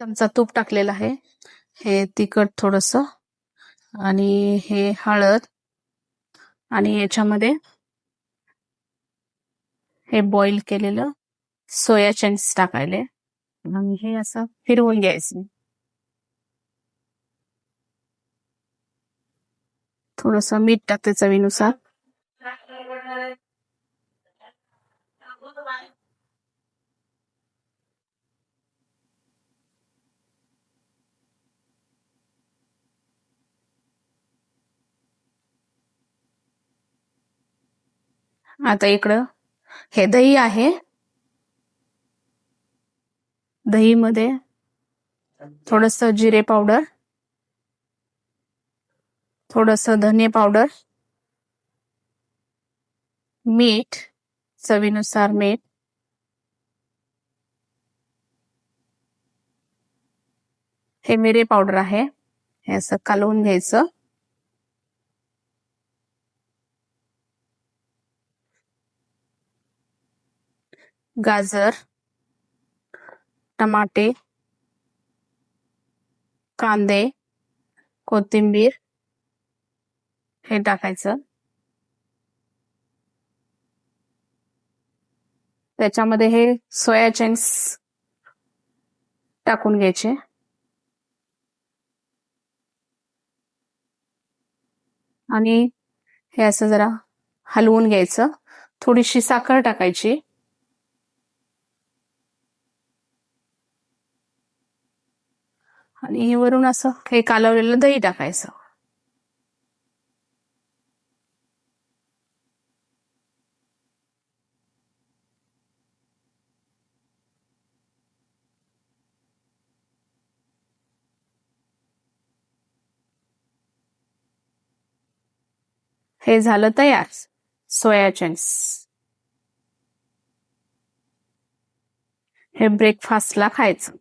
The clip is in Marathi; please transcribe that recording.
चमचा तूप टाकलेला आहे. हे तिखट थोडस आणि हे हळद आणि याच्यामध्ये हे बॉईल केलेलं सोया चंक्स टाकायले. आणि हे असं फिरवून घ्यायचं. थोडस मीठ टाकते चवीनुसार. आता इकडं. हे दही आहे. दहीमध्ये थोडस जिरे पावडर. थोडस धने पावडर. मीठ चवीनुसार मीठ. हे मिरे पावडर आहे. हे असं कालवून घ्यायचं. गाजर टमाटे कांदे कोथिंबीर हे टाकायचं. त्याच्यामध्ये हे सोया चंक्स टाकून घ्यायचे. आणि हे असं जरा हलवून घ्यायचं. थोडीशी साखर टाकायची. आणि वरून असं हे कालवलेलं दही टाकायचं. हे झालं तयार. Soya chunks. हे ब्रेकफास्टला खायचं.